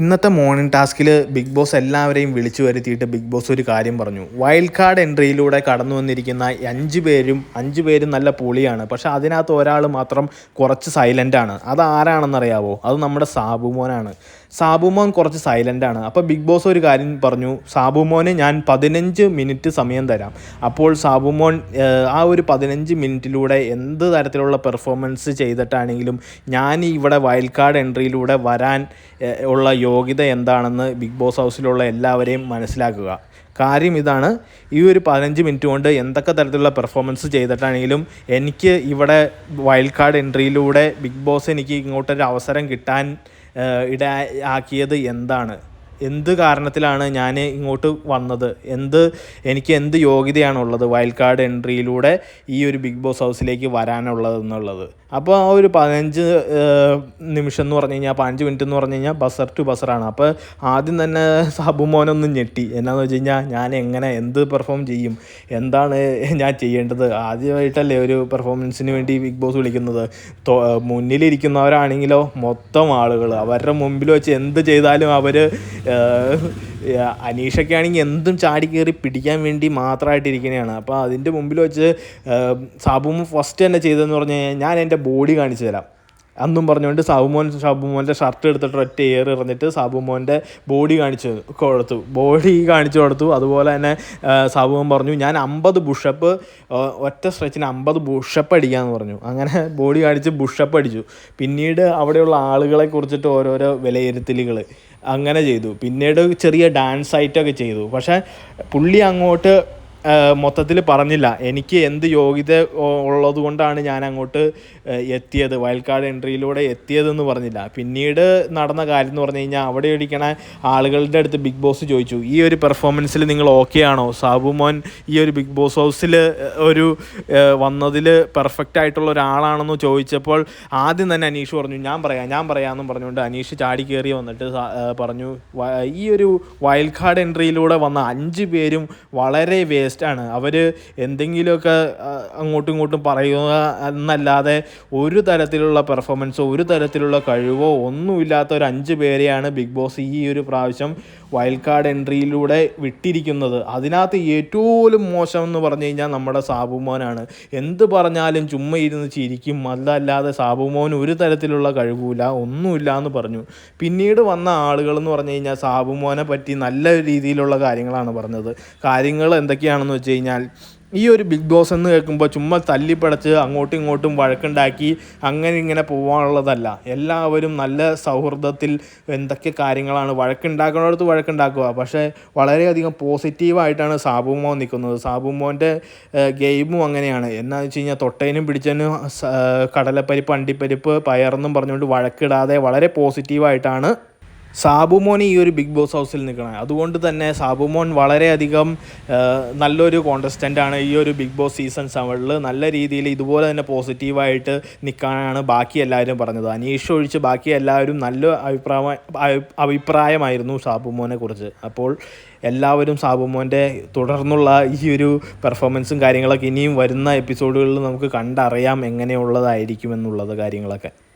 ഇന്നത്തെ മോർണിംഗ് ടാസ്കിൽ big boss എല്ലാവരെയും വിളിച്ചു വരുത്തിയിട്ട് ബിഗ് ബോസ് ഒരു കാര്യം പറഞ്ഞു. വൈൽഡ് കാർഡ് എൻട്രിയിലൂടെ കടന്നു വന്നിരിക്കുന്ന അഞ്ച് പേരും അഞ്ച് പേരും നല്ല പൊളിയാണ്. പക്ഷെ അതിനകത്ത് ഒരാൾ മാത്രം കുറച്ച് സൈലന്റാണ് അത് ആരാണെന്നറിയാവോ? അത് നമ്മുടെ സാബുമോനാണ് സാബുമോൻ കുറച്ച് സൈലന്റാണ് അപ്പോൾ ബിഗ് ബോസ് ഒരു കാര്യം പറഞ്ഞു. സാബുമോന് ഞാൻ പതിനഞ്ച് മിനിറ്റ് സമയം തരാം. അപ്പോൾ സാബുമോൻ ആ ഒരു പതിനഞ്ച് മിനിറ്റിലൂടെ എന്ത് തരത്തിലുള്ള പെർഫോമൻസ് ചെയ്തിട്ടാണെങ്കിലും ഞാൻ ഇവിടെ വൈൽഡ് കാർഡ് എൻട്രിയിലൂടെ വരാൻ ഉള്ള യോഗ്യത എന്താണെന്ന് ബിഗ് ബോസ് ഹൗസിലുള്ള എല്ലാവരെയും മനസ്സിലാക്കുക. കാര്യം ഇതാണ്. ഈ ഒരു പതിനഞ്ച് മിനിറ്റ് കൊണ്ട് എന്തൊക്കെ തരത്തിലുള്ള പെർഫോമൻസ് ചെയ്തിട്ടാണെങ്കിലും എനിക്ക് ഇവിടെ വൈൽഡ് കാർഡ് എൻട്രിയിലൂടെ ബിഗ് ബോസ് എനിക്ക് ഇങ്ങോട്ടൊരു അവസരം കിട്ടാൻ ഇട ആക്കിയത് എന്താണ്? എന്ത് കാരണത്തിലാണ് ഞാൻ ഇങ്ങോട്ട് വന്നത്? എന്ത് എനിക്ക് എന്ത് യോഗ്യതയാണുള്ളത്? വൈൽഡ് കാർഡ് എൻട്രിയിലൂടെ ഈ ഒരു ബിഗ് ബോസ് ഹൗസിലേക്ക് വരാനുള്ളത് എന്നുള്ളത്. അപ്പോൾ ആ ഒരു പതിനഞ്ച് നിമിഷം എന്ന് പറഞ്ഞു കഴിഞ്ഞാൽ പതിനഞ്ച് മിനിറ്റ് എന്ന് പറഞ്ഞു കഴിഞ്ഞാൽ ബസർ ടു ബസറാണ് അപ്പോൾ ആദ്യം തന്നെ സബുമോനൊന്നും മോനൊന്ന് ഞെട്ടി. എന്നാന്ന് വെച്ച് കഴിഞ്ഞാൽ ഞാൻ എങ്ങനെ എന്ത് പെർഫോം ചെയ്യും? എന്താണ് ഞാൻ ചെയ്യേണ്ടത്? ആദ്യമായിട്ടല്ലേ ഒരു പെർഫോമൻസിന് വേണ്ടി ബിഗ് ബോസ് വിളിക്കുന്നത്. മുന്നിലിരിക്കുന്നവരാണെങ്കിലോ മൊത്തം ആളുകൾ അവരുടെ മുമ്പിൽ വെച്ച് എന്ത് ചെയ്താലും അവർ അനീഷൊക്കെ ആണെങ്കിൽ എന്തും ചാടി കയറി പിടിക്കാൻ വേണ്ടി മാത്രമായിട്ടിരിക്കുന്നതാണ് അപ്പോൾ അതിന്റെ മുമ്പിൽ വെച്ച് സാബുമോൻ ഫസ്റ്റ് തന്നെ ചെയ്തതെന്ന് പറഞ്ഞു കഴിഞ്ഞാൽ ഞാൻ എന്റെ ബോഡി കാണിച്ചു തരാം. അന്നും പറഞ്ഞുകൊണ്ട് സാബുമോൻ സാബുമോന്റെ ഷർട്ട് എടുത്തിട്ട് ഒറ്റ എയർ എറിഞ്ഞിട്ട് സാബുമോന്റെ ബോഡി കാണിച്ചു കൊടുത്തു. ബോഡി കാണിച്ചു കൊടുത്തു. അതുപോലെ തന്നെ സാബുമോൻ പറഞ്ഞു ഞാൻ അമ്പത് ബുഷപ്പ് ഒറ്റ സ്ട്രെച്ചിന് അമ്പത് ബുഷപ്പ് അടിക്കാമെന്ന് പറഞ്ഞു. അങ്ങനെ ബോഡി കാണിച്ച് ബുഷപ്പ് അടിച്ചു. പിന്നീട് അവിടെയുള്ള ആളുകളെ കുറിച്ചിട്ട് ഓരോരോ വിലയിരുത്തലുകൾ അങ്ങനെ ചെയ്തു. പിന്നീട് ചെറിയ ഡാൻസ് ആയിട്ടൊക്കെ ചെയ്തു. പക്ഷേ പുള്ളി അങ്ങോട്ട് മൊത്തത്തിൽ പറഞ്ഞില്ല. എനിക്ക് എന്ത് യോഗ്യത ഉള്ളത് കൊണ്ടാണ് ഞാൻ അങ്ങോട്ട് എത്തിയത്. വൈൽഡ് കാർഡ് എൻട്രിയിലൂടെ എത്തിയതെന്ന് പറഞ്ഞില്ല. പിന്നീട് നടന്ന കാര്യം എന്ന് പറഞ്ഞു കഴിഞ്ഞാൽ അവിടെ ഇരിക്കണ ആളുകളുടെ അടുത്ത് ബിഗ് ബോസ് ചോദിച്ചു ഈ ഒരു പെർഫോമൻസിൽ നിങ്ങൾ ഓക്കെ ആണോ? സാബു മോൻ ഈ ഒരു ബിഗ് ബോസ് ഹൗസിൽ ഒരു വന്നതിൽ പെർഫെക്റ്റ് ആയിട്ടുള്ള ഒരാളാണെന്ന് ചോദിച്ചപ്പോൾ ആദ്യം തന്നെ അനീഷ് പറഞ്ഞു ഞാൻ പറയാം ഞാൻ പറയാമെന്നും പറഞ്ഞുകൊണ്ട് അനീഷ് ചാടി കയറി വന്നിട്ട് പറഞ്ഞു ഈ ഒരു വൈൽഡ് കാർഡ് എൻട്രിയിലൂടെ വന്ന അഞ്ച് പേരും വളരെ വേസ്റ്റാണ് അവർ എന്തെങ്കിലുമൊക്കെ അങ്ങോട്ടും ഇങ്ങോട്ടും പറയുക എന്നല്ലാതെ ഒരു തരത്തിലുള്ള പെർഫോമൻസോ ഒരു തരത്തിലുള്ള കഴിവോ ഒന്നുമില്ലാത്ത ഒരു അഞ്ച് പേരെയാണ് ബിഗ് ബോസ് ഈ ഒരു പ്രാവശ്യം വൈൽഡ് കാർഡ് എൻട്രിയിലൂടെ വിട്ടിരിക്കുന്നത്. അതിനകത്ത് ഏറ്റവും മോശം എന്ന് പറഞ്ഞു കഴിഞ്ഞാൽ നമ്മുടെ സാബുമോനാണ് എന്ത് പറഞ്ഞാലും ചുമ്മാ ഇരുന്ന് ചിരിക്കും. അതല്ലാതെ സാബുമോൻ ഒരു തരത്തിലുള്ള കഴിവില്ല ഒന്നുമില്ല എന്ന് പറഞ്ഞു. പിന്നീട് വന്ന ആളുകൾ എന്ന് പറഞ്ഞു കഴിഞ്ഞാൽ സാബുമോനെ പറ്റി നല്ല രീതിയിലുള്ള കാര്യങ്ങളാണ് പറഞ്ഞത്. കാര്യങ്ങൾ എന്തൊക്കെയാണെന്ന് വെച്ച് കഴിഞ്ഞാൽ ഈ ഒരു ബിഗ് ബോസ് എന്ന് കേൾക്കുമ്പോൾ ചുമ്മാ തല്ലിപ്പടച്ച് അങ്ങോട്ടും ഇങ്ങോട്ടും വഴക്കുണ്ടാക്കി അങ്ങനെ ഇങ്ങനെ പോകാനുള്ളതല്ല എല്ലാവരും നല്ല സൗഹൃദത്തിൽ എന്തൊക്കെ കാര്യങ്ങളാണ് വഴക്കുണ്ടാക്കുന്നിടത്ത് വഴക്കുണ്ടാക്കുക. പക്ഷേ വളരെയധികം പോസിറ്റീവായിട്ടാണ് സാബുമോൻ നിൽക്കുന്നത്. സാബുമോന്റെ ഗെയിമും അങ്ങനെയാണ്. എന്നാന്ന് വെച്ച് കഴിഞ്ഞാൽ തൊട്ടേനും പിടിച്ചതിനും കടലപ്പരിപ്പ് അണ്ടിപ്പരിപ്പ് പയറെന്നും പറഞ്ഞുകൊണ്ട് വഴക്കിടാതെ വളരെ പോസിറ്റീവായിട്ടാണ് സാബുമോൻ ഈ ഒരു ബിഗ് ബോസ് ഹൗസിൽ നിൽക്കണം. അതുകൊണ്ട് തന്നെ സാബുമോൻ വളരെയധികം നല്ലൊരു കോണ്ടസ്റ്റന്റ് ആണ് ഈ ഒരു ബിഗ് ബോസ് സീസൺ സെവനിൽ നല്ല രീതിയിൽ ഇതുപോലെ തന്നെ പോസിറ്റീവായിട്ട് നിൽക്കാനാണ് ബാക്കി എല്ലാവരും പറഞ്ഞത്. അനീഷ് ഒഴിച്ച് ബാക്കി എല്ലാവരും നല്ല അഭിപ്രായ അഭി- അഭിപ്രായമായിരുന്നു സാബുമോനെ കുറിച്ച്. അപ്പോൾ എല്ലാവരും സാബുമോന്റെ തുടർന്നുള്ള ഈ ഒരു പെർഫോമൻസും കാര്യങ്ങളൊക്കെ ഇനിയും വരുന്ന എപ്പിസോഡുകളിൽ നമുക്ക് കണ്ടറിയാം എങ്ങനെയുള്ളതായിരിക്കും എന്നുള്ളത് കാര്യങ്ങളൊക്കെ.